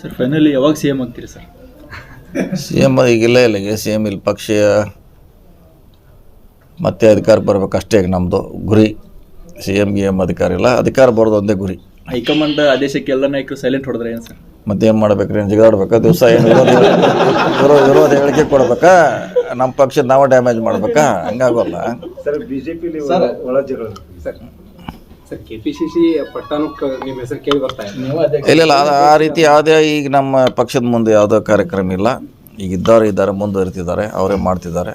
Sir finally ಯಾವಾಗ C M ಆಗ್ತೀರಿ sir C M ಈಗಿಲ್ಲ ಇಲ್ಲಿಗೆ ಸಿ ಎಂ ಇಲ್ಲಿ ಪಕ್ಷ ಮತ್ತೆ ಅಧಿಕಾರ ಬರಬೇಕಷ್ಟೇ ಈಗ ನಮ್ಮದು ಗುರಿ. ಸಿ ಎಂ ಗಿ ಎಂ ಅಧಿಕಾರ ಇಲ್ಲ ಅಧಿಕಾರ ಬರೋದು ಒಂದೇ ಗುರಿ. ಹೈಕಮಾಂಡ್ ಆದೇಶಕ್ಕೆ ಎಲ್ಲ ನಾಯಕರು ಸೈಲೆಂಟ್ ಹೊಡೆದ್ರೆ ಏನು ಸರ್ ಮತ್ತೆ ಏನು ಮಾಡ್ಬೇಕ್ರಿ ಏನು ಜಿಗಾಡ್ಬೇಕಾ ದಿವಸ ಏನು ವಿರೋಧ ಇರೋದು ವಿರೋಧ ಹೇಳಿಕೆ ಕೊಡ್ಬೇಕಾ? ನಮ್ಮ ಪಕ್ಷದ ನಾವು ಡ್ಯಾಮೇಜ್ ಮಾಡ್ಬೇಕಾ? ಹಂಗಾಗೋಲ್ಲ. ಸರ್ ಬಿಜೆಪಿಲಿ ಒಳ ಜಗಳ ಸರ್ ಸರ್ ಕೆಪಿಸಿಸಿ ಪಟ್ಟಾಣಕ್ಕೆ ನಿಮ್ಮ ಹೆಸರು ಕೇಳಿ ಬರ್ತಾ ಇದೆ ಇಲ್ಲ ಇಲ್ಲ ಅದು ಆ ರೀತಿ ಯಾವುದೇ ಈಗ ನಮ್ಮ ಪಕ್ಷದ ಮುಂದೆ ಯಾವುದೋ ಕಾರ್ಯಕ್ರಮ ಇಲ್ಲ. ಈಗ ಇದ್ದವ್ರು ಇದ್ದಾರೆ ಮುಂದುವರಿತಿದ್ದಾರೆ ಅವರೇ ಮಾಡ್ತಿದ್ದಾರೆ.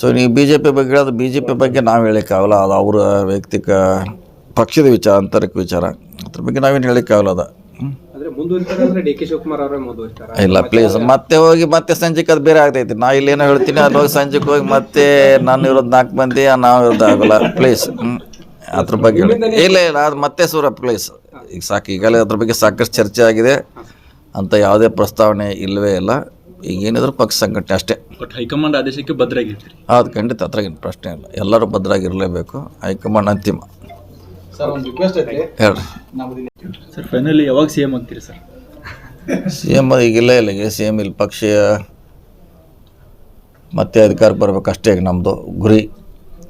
ಸೊ ನೀವು ಬಿ ಜೆ ಪಿ ಬಗ್ಗೆ ಹೇಳೋದು ಬಿ ಜೆ ಪಿ ಬಗ್ಗೆ ನಾವು ಹೇಳೋಕ್ಕಾಗಲ್ಲ. ಅದು ಅವರ ವೈಯಕ್ತಿಕ ಪಕ್ಷದ ವಿಚಾರ ಆಂತರಿಕ ವಿಚಾರ. ಅದ್ರ ಬಗ್ಗೆ ನಾವೇನು ಹೇಳೋಕ್ಕಾಗಲ್ಲ ಅದು. ಹ್ಮ್? ಅಂದ್ರೆ ಅಂದ್ರೆ ಡಿ ಕೆ ಶಿವಕುಮಾರ್ ಅವರೇ ಮುಂದುವರಿತಾರೆ. ಇಲ್ಲ ಪ್ಲೀಸ್ ಮತ್ತೆ ಹೋಗಿ ಮತ್ತೆ ಸಂಜೆಗೆ ಅದು ಬೇರೆ ಆಗ್ತೈತಿ. ನಾ ಇಲ್ಲೇನೋ ಹೇಳ್ತೀನಿ ಅಲ್ಲಿ ಹೋಗಿ ಸಂಜೆಗೆ ಹೋಗಿ ಮತ್ತೆ ನಾನು ಇರೋದು ನಾಲ್ಕು ಮಂದಿ ನಾವು ಇರೋದು ಆಗೋಲ್ಲ. ಪ್ಲೀಸ್ ಅದ್ರ ಬಗ್ಗೆ. ಇಲ್ಲ ಇಲ್ಲ ಅದು ಮತ್ತೆ ಸೂರ ಪ್ಲೀಸ್ ಈಗ ಸಾಕು ಈಗಲೇ ಅದ್ರ ಬಗ್ಗೆ ಸಾಕಷ್ಟು ಚರ್ಚೆ ಆಗಿದೆ. ಅಂತ ಯಾವುದೇ ಪ್ರಸ್ತಾವನೆ ಇಲ್ಲವೇ ಇಲ್ಲ. ಈಗ ಏನಿದ್ರು ಪಕ್ಷ ಸಂಘಟನೆ ಅಷ್ಟೇ. ಬಟ್ ಹೈಕಮಾಂಡ್ ಆದೇಶಕ್ಕೆ ಭದ್ರಾಗಿರ್ತೀರಿ? ಅದು ಖಂಡಿತ ಅದ್ರಾಗೇನು ಪ್ರಶ್ನೆ ಇಲ್ಲ. ಎಲ್ಲರೂ ಭದ್ರಾಗಿರಲೇಬೇಕು. ಹೈಕಮಾಂಡ್ ಅಂತಿಮ. ಸರ್ ಒಂದು ರಿಕ್ವೆಸ್ಟ್ ಐತಿ. ಹೇಳ್ರಿ. ಸರ್ ಫೈನಲಿ ಯಾವಾಗ ಸಿ ಎಂ ಆಗ್ತೀರಿ ಸರ್ ಸಿ ಎಂ ಈಗಿಲ್ಲ ಈಗ ಸಿ ಎಂ ಇಲ್ಲಿ. ಪಕ್ಷ ಮತ್ತೆ ಅಧಿಕಾರ ಬರಬೇಕು ಈಗ ನಮ್ಮದು ಗುರಿ.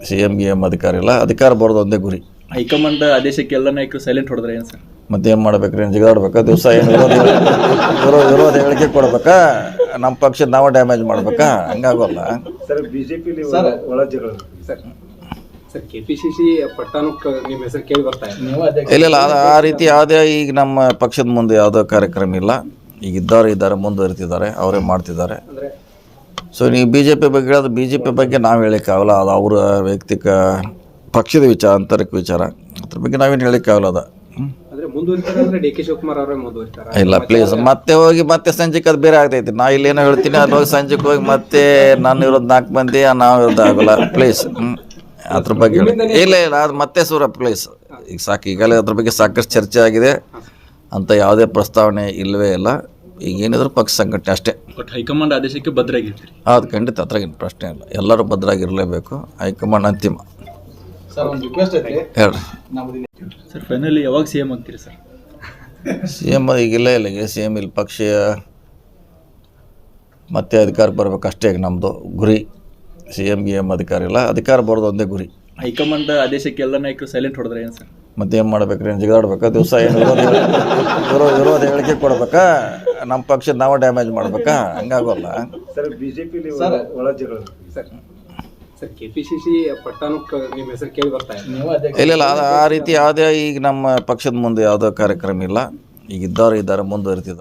ಸಿ ಎಂ ಗಿ ಎಂ ಅಧಿಕಾರ ಇಲ್ಲ ಅಧಿಕಾರ ಬರೋದು ಒಂದೇ ಗುರಿ. ಹೈಕಮಾಂಡ್ ಆದೇಶಕ್ಕೆ ಎಲ್ಲ ನಾಯಕರು ಸೈಲೆಂಟ್ ಹೊಡೆದ್ರೆ ಏನು ಸರ್? ಮತ್ತೆ ಏನು ಮಾಡ್ಬೇಕ್ರಿ? ಏನು ಜಿಗಾಡ್ಬೇಕಾ ದಿವಸ ಏನು ವಿರೋಧ ವಿರೋ ವಿರೋಧ ಹೇಳಿಕೆ ಕೊಡ್ಬೇಕಾ? ನಮ್ಮ ಪಕ್ಷದ ನಾವು ಡ್ಯಾಮೇಜ್ ಮಾಡ್ಬೇಕಾ? ಹಂಗಾಗೋಲ್ಲ. ಸರ್ ಬಿಜೆಪಿಲಿ ಒಳ ಜಗಳ ಸರ್ ಸರ್ ಕೆಪಿಸಿಸಿ ಪಟ್ಟಾಣಕ್ಕೆ ನಿಮ್ಮ ಹೆಸರು ಕೇಳಿ ಬರ್ತಾ ಇದೆ. ಇಲ್ಲ ಇಲ್ಲ ಆ ರೀತಿ ಯಾವುದೇ ಈಗ ನಮ್ಮ ಪಕ್ಷದ ಮುಂದೆ ಯಾವುದೋ ಕಾರ್ಯಕ್ರಮ ಇಲ್ಲ. ಈಗ ಇದ್ದಾರೆ ಇದ್ದಾರೆ ಮುಂದುವರಿತಿದ್ದಾರೆ ಅವರೇ ಮಾಡ್ತಿದ್ದಾರೆ. ಅಂದ್ರೆ ಸೊ ನೀವು ಬಿ ಜೆ ಪಿ ಬಗ್ಗೆ ಹೇಳೋದು ಬಿ ಜೆ ಪಿ ಬಗ್ಗೆ ನಾವು ಹೇಳೋಕ್ಕಾಗಲ್ಲ. ಅದು ಅವರ ವೈಯಕ್ತಿಕ ಪಕ್ಷದ ವಿಚಾರ ಅಂತರಿಕ ವಿಚಾರ. ಅದ್ರ ಬಗ್ಗೆ ನಾವೇನು ಹೇಳೋಕ್ಕಾಗಲ್ಲ ಅದು. ಇಲ್ಲ ಪ್ಲೀಸ್ ಮತ್ತೆ ಹೋಗಿ ಮತ್ತೆ ಸಂಜೆಗೆ ಅದು ಬೇರೆ ಆಗ್ತೈತಿ. ನಾ ಏನೋ ಹೇಳ್ತೀನಿ ಅಲ್ಲಿ ಹೋಗಿ ಸಂಜೆಗೆ ಹೋಗಿ ಮತ್ತೆ ನಾನು ಇರೋದು ನಾಲ್ಕು ಮಂದಿ ನಾವು ಇರೋದು ಆಗೋಲ್ಲ. ಪ್ಲೀಸ್ ಅದ್ರ ಬಗ್ಗೆ. ಇಲ್ಲ ಇಲ್ಲ. ಅದು ಮತ್ತೆ ಸೂರ ಪ್ಲೀಸ್ ಈಗ ಸಾಕು. ಈಗಲೇ ಅದ್ರ ಬಗ್ಗೆ ಸಾಕಷ್ಟು ಚರ್ಚೆ ಆಗಿದೆ. ಅಂತ ಯಾವುದೇ ಪ್ರಸ್ತಾವನೆ ಇಲ್ಲವೇ ಇಲ್ಲ. ಈಗ ಏನಿದ್ರು ಪಕ್ಷ ಸಂಘಟನೆ ಅಷ್ಟೇ. ಬಟ್ ಹೈಕಮಾಂಡ್ ಆದೇಶಕ್ಕೆ ಭದ್ರಾಗಿರ್ತೀರಿ. ಅದು ಖಂಡಿತ ಅದ್ರಾಗಿನ ಪ್ರಶ್ನೆ ಇಲ್ಲ. ಎಲ್ಲರೂ ಭದ್ರಾಗಿರಲೇಬೇಕು. ಹೈಕಮಾಂಡ್ ಅಂತಿಮ. ಸರ್ ಒಂದು ರಿಕ್ವೆಸ್ಟ್ ಐತೆ ಹೇಳ್ರಿ. ಸರ್ ಫೈನಲಿ ಯಾವಾಗ ಸಿ ಎಂ ಆಗ್ತೀರಿ ಸರ್ ಸಿ ಎಂ ಈಗಿಲ್ಲ ಇಲ್ಲ ಸಿ ಎಂ ಇಲ್ಲಿ. ಪಕ್ಷ ಮತ್ತೆ ಅಧಿಕಾರ ಬರ್ಬೇಕಷ್ಟೇ ಈಗ ನಮ್ಮದು ಗುರಿ. ಸಿ ಎಂ ಗಿ ಎಂ ಅಧಿಕಾರ ಇಲ್ಲ. ಅಧಿಕಾರ ಬರೋದು ಒಂದೇ ಗುರಿ. ಹೈಕಮಾಂಡ್ ಆದೇಶಕ್ಕೆ ಎಲ್ಲ ನಾಯಕರು ಸೈಲೆಂಟ್ ಹೊಡೆದ್ರೆ ಏನು ಸರ್ ಮತ್ತೆ ಏನು ಮಾಡ್ಬೇಕ್ರಿ? ಏನು ಜಿಗಾಡ್ಬೇಕಾ? ದಿವಸ ಏನು ಇರೋದೇ ಹೇಳಿಕೆ ಕೊಡ್ಬೇಕಾ? ನಮ್ಮ ಪಕ್ಷದ ನಾವು ಡ್ಯಾಮೇಜ್ ಮಾಡ್ಬೇಕಾ? ಹಂಗಾಗೋಲ್ಲ. ಸರ್ ಬಿಜೆಪಿಲಿ ಒಳ ಜಗಳ ಸರ್ ಸರ್ ಕೆಪಿಸಿಸಿ ಪಟ್ಟಾಣಕ್ಕೆ ನಿಮ್ಮ ಹೆಸರು ಕೇಳಿ ಬರ್ತಾ ಇದೆ. ಇಲ್ಲ ಇಲ್ಲ ಆ ರೀತಿ ಯಾವುದೇ ಈಗ ನಮ್ಮ ಪಕ್ಷದ ಮುಂದೆ ಯಾವುದೋ ಕಾರ್ಯಕ್ರಮ ಇಲ್ಲ. ಈಗ ಇದ್ದವ್ರು ಇದ್ದಾರೆ ಮುಂದುವರಿತಿದ್ದಾರೆ.